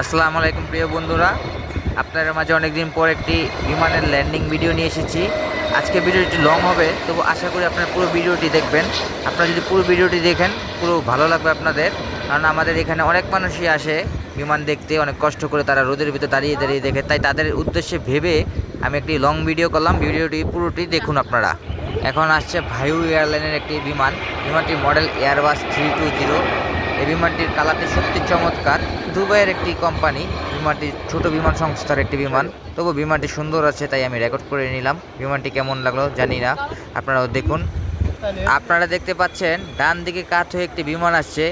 আসসালামু আলাইকুম প্রিয় বন্ধুরা। আপনাদের মাঝে অনেকদিন পর একটি বিমানের ল্যান্ডিং ভিডিও নিয়ে এসেছি। আজকে ভিডিওটি লং হবে, তবু আশা করি আপনারা পুরো ভিডিওটি দেখবেন। আপনারা যদি পুরো ভিডিওটি দেখেন, পুরো ভালো লাগবে আপনাদের। কারণ আমাদের এখানে অনেক মানুষই আসে বিমান দেখতে, অনেক কষ্ট করে তারা রোদের ভিতরে দাঁড়িয়ে দাঁড়িয়ে দেখে। তাই তাদের উদ্দেশ্যে ভেবে আমি একটি লং ভিডিও করলাম। ভিডিওটি পুরোটি দেখুন আপনারা। এখন আসছে ভাইউ এয়ারলাইনের একটি বিমান। বিমানটির model airbus three two zero এই বিমানটির কালারটি সত্যি চমৎকার। দুবাইয়ের একটি কোম্পানি, বিমানটি ছোট বিমান সংস্থার একটি বিমান। তবু বিমানটি সুন্দর আছে, তাই আমি রেকর্ড করে নিলাম। বিমানটি কেমন লাগল জানি না, আপনারাও দেখুন। আপনারা দেখতে পাচ্ছেন ডান দিকে কাত হয়ে একটি বিমান আসছে।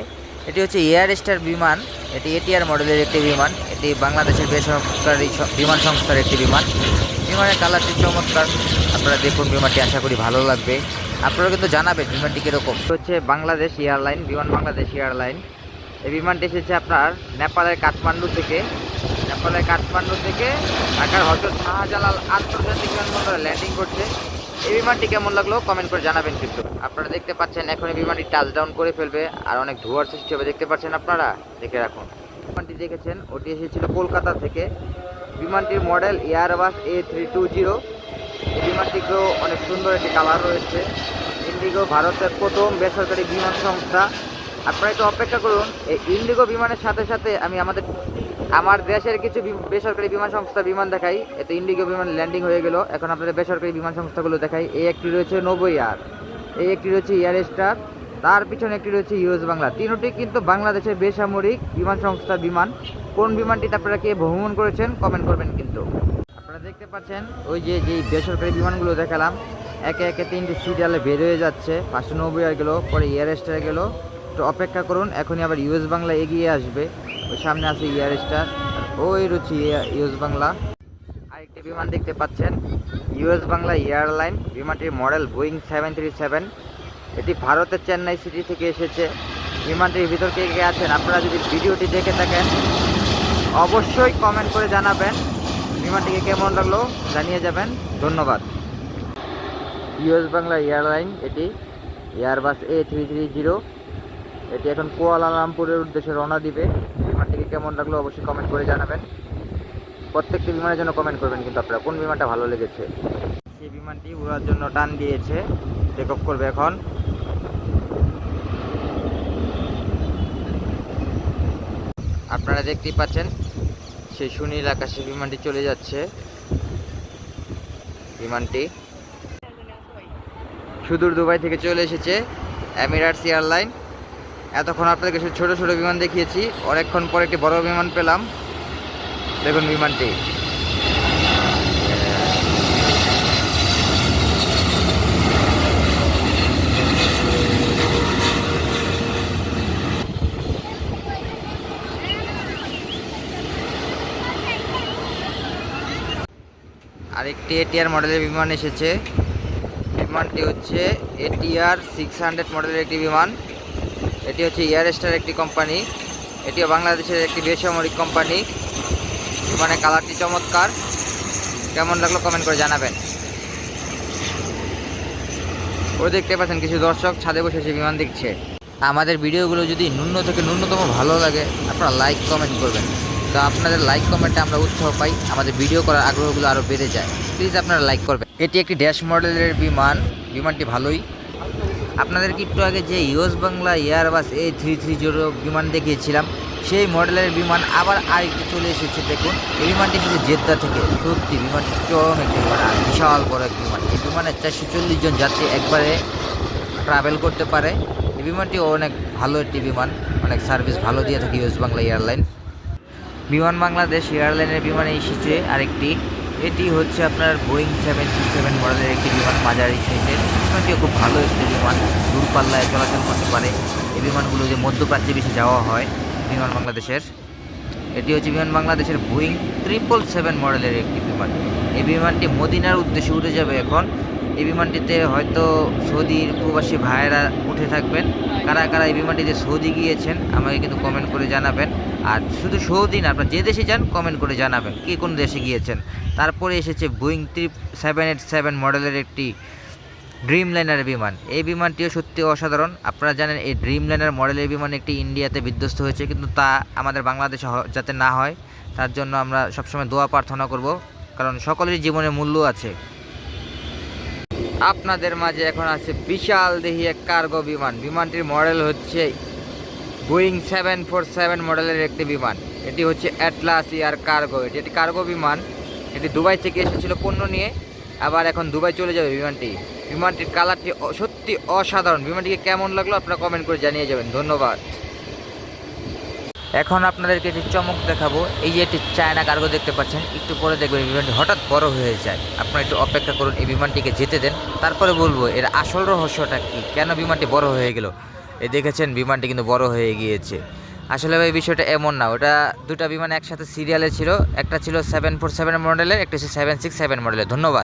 এটি হচ্ছে এয়ার স্টার বিমান, এটি এটিআর মডেলের একটি বিমান। এটি বাংলাদেশের বেসরকারি বিমান সংস্থার একটি বিমান। বিমানের কালারটি চমৎকার? আপনারা দেখুন বিমানটি, আশা করি ভালো লাগবে। আপনারা কিন্তু জানাবেন বিমানটি কীরকম। হচ্ছে বাংলাদেশ এয়ারলাইন, বিমান বাংলাদেশ এয়ারলাইন। এই বিমানটি এসেছে আপনার নেপালের কাঠমান্ডু থেকে। নেপালের কাঠমান্ডু থেকে ঢাকার হজরত শাহজালাল আন্তর্জাতিক বিমানবন্দরে ল্যান্ডিং করছে। এই বিমানটি কেমন লাগল কমেন্ট করে জানাবেন কিন্তু। আপনারা দেখতে পাচ্ছেন এখন এই বিমানটি টাচ ডাউন করে ফেলবে আর অনেক ধোয়ার সৃষ্টি হবে, দেখতে পাচ্ছেন আপনারা? দেখে রাখুন। বিমানটি দেখেছেন, ওটি এসেছিল কলকাতা থেকে। বিমানটির model airbus A three two zero এই বিমানটিকেও অনেক সুন্দর একটি কালার রয়েছে। ইন্ডিগো ভারতের প্রথম বেসরকারি বিমান সংস্থা। আপনারা একটু অপেক্ষা করুন, এই ইন্ডিগো বিমানের সাথে সাথে আমি আমাদের, আমার দেশের কিছু বেসরকারি বিমান সংস্থা বিমান দেখাই। এতে ইন্ডিগো বিমান ল্যান্ডিং হয়ে গেল। এখন আপনাদের বেসরকারি বিমান সংস্থাগুলো দেখাই। এই একটি রয়েছে নব্বই আর এই একটি রয়েছে এয়ার স্টার তার পিছনে একটি রয়েছে ইউএস বাংলা। তিনটি কিন্তু বাংলাদেশের বেসামরিক বিমান সংস্থা বিমান। কোন বিমানটিতে আপনারা কে ভ্রমণ করেছেন কমেন্ট করবেন কিন্তু। আপনারা দেখতে পাচ্ছেন, ওই যে, যেই বেসরকারি বিমানগুলো দেখালাম, একে একে তিনটি সিরিয়ালে বের হয়ে যাচ্ছে। পাঁচশো নব্বই আর গেলো, পরে এয়ার স্টার গেলো। একটু অপেক্ষা করুন, এখনই আবার ইউএস বাংলা এগিয়ে আসবে। ওই সামনে আছে এয়ার স্টার ওই রুচি ইউএস বাংলা। আরেকটি বিমান দেখতে পাচ্ছেন, ইউএস বাংলা এয়ারলাইন। বিমানটির model Boeing seven three seven. এটি ভারতের চেন্নাই সিটি থেকে এসেছে। বিমানটির ভিতর কে কে আছেন আপনারা যদি ভিডিওটি দেখে থাকেন, অবশ্যই কমেন্ট করে জানাবেন বিমানটিকে কেমন লাগল, জানিয়ে যাবেন। ধন্যবাদ। ইউএস বাংলা এয়ারলাইন এটি airbus A three three zero এটি এখন কুয়ালালামপুরের উদ্দেশ্যে রওনা দিবে। বিমানটিকে কেমন লাগল অবশ্যই কমেন্ট করে জানাবেন। প্রত্যেকটি বিমানের জন্য কমেন্ট করবেন কিন্তু আপনারা কোন বিমানটা ভালো লেগেছে। সেই বিমানটি উড়ার জন্য টান দিয়েছে। টেক অফ করবে এখন। আপনারা দেখতেই পাচ্ছেন, সেই সুনীল আকাশে বিমানটি চলে যাচ্ছে। বিমানটি সুদূর দুবাই থেকে চলে এসেছে অ্যামিরাটস এয়ারলাইন। এতক্ষণ আপনাদেরকে ছোট ছোটো ছোটো বিমান দেখিয়েছি, অনেকক্ষণ পর একটি বড় বিমান পেলাম। দেখুন বিমানটি। আরেকটি এটিআর মডেলের বিমান এসেছে। বিমানটি হচ্ছে এটিআর সিক্স হান্ড্রেড মডেলের একটি বিমান। এটি হচ্ছে এয়ার স্টার একটি কোম্পানি এটিও বাংলাদেশের একটি বেসামরিক কোম্পানি বিমানের কালারটি চমৎকার। কেমন লাগল কমেন্ট করে জানাবেন। ও দেখতে পাচ্ছেন কিছু দর্শক ছাদে বসে সে বিমান দেখছে। আমাদের ভিডিওগুলো যদি ন্যূন থেকে ন্যূনতম ভালো লাগে, আপনারা লাইক কমেন্ট করবেন। তো আপনাদের লাইক কমেন্টে আমরা উৎসাহ পাই, আমাদের ভিডিও করার আগ্রহগুলো আরও বেড়ে যায়। প্লিজ আপনারা লাইক করবেন। এটি একটি ড্যাশ মডেলের বিমান, বিমানটি ভালোই। আপনাদেরকে একটু আগে যে US Bangla airbus A three three zero বিমান দেখিয়েছিলাম, সেই মডেলের বিমান আবার আরেকটি চলে এসেছে, দেখুন। এই বিমানটি এসেছে জেদ্দা থেকে। সত্যি, বিমানটি চরম একটি বিমান, আর বিশাল বড় এক বিমান। এই বিমানে চারশো চল্লিশ জন যাত্রী একবারে ট্রাভেল করতে পারে। এই বিমানটি অনেক ভালো একটি বিমান, অনেক সার্ভিস ভালো দিয়ে থাকে ইউএস বাংলা এয়ারলাইন বিমান বাংলাদেশ এয়ারলাইনের বিমানে এসেছে আরেকটি। এটি হচ্ছে আপনার বোয়িং সেভেন থ্রি সেভেন মডেলের একটি বিমান মাঝারি সাইজের বিমানটিও খুব ভালো একটি বিমান, দূরপাল্লায় চলাচল করতে পারে। এই বিমানগুলো যে মধ্যপ্রাচ্যে বেশি যাওয়া হয় বিমান বাংলাদেশের, এটি হচ্ছে বিমান বাংলাদেশের বোয়িং ট্রিপল সেভেন মডেলের একটি বিমান। এই বিমানটি মদিনার উদ্দেশ্যে উঠে যাবে এখন। এই বিমানটিতে হয়তো সৌদির প্রবাসী ভাইয়েরা উঠে থাকবেন। কারা কারা এই বিমানটিতে সৌদি গিয়েছেন, আমাকে কিন্তু কমেন্ট করে জানাবেন। আর শুধু সৌদি না, আপনার যে দেশে যান কমেন্ট করে জানাবেন কে কোন দেশে গিয়েছেন। তারপরে এসেছে বোয়িং ট্রিপ সেভেন এইট সেভেন মডেলের একটি ড্রিম লাইনার বিমান। এই বিমানটিও সত্যি অসাধারণ। আপনারা জানেন, এই ড্রিম লাইনার মডেলের বিমান একটি ইন্ডিয়াতে বিধ্বস্ত হয়েছে, কিন্তু তা আমাদের বাংলাদেশে যাতে না হয়, তার জন্য আমরা সবসময় দোয়া প্রার্থনা করব, কারণ সকলেরই জীবনে মূল্য আছে। আপনাদের মাঝে এখন আছে বিশাল দেহি এক কার্গো বিমান। বিমানটির মডেল হচ্ছে বোয়িং সেভেন ফোর সেভেন মডেলের একটি বিমান। এটি হচ্ছে অ্যাটলাস ইয়ার কার্গো এটি একটি কার্গো বিমান। এটি দুবাই থেকে এসেছিল পণ্য নিয়ে। আবার এখন দুবাই চলে যাবে বিমানটি। বিমানটির কালারটি সত্যি অসাধারণ। বিমানটিকে কেমন লাগল আপনারা কমেন্ট করে জানিয়ে যাবেন। ধন্যবাদ। এখন আপনাদেরকে একটি চমক দেখাবো। এই যে একটি চায়না কার্গো দেখতে পাচ্ছেন, একটু পরে দেখবেন বিমানটি হঠাৎ বড় হয়ে যায়। আপনারা একটু অপেক্ষা করুন, এই বিমানটিকে যেতে দেন। তারপরে বলব, এর আসল রহস্যটা কি? কেন বিমানটি বড় হয়ে গেল? এই দেখেছেন, বিমানটি কিন্তু বড় হয়ে গিয়েছে। আসলে ভাই, বিষয়টা এমন না, ওটা দুটা বিমান একসাথে সিরিয়ালে ছিল, একটা ছিল সেভেন ফোর সেভেন মডেলের একটা ছিল সেভেন সিক্স সেভেন মডেলের ধন্যবাদ।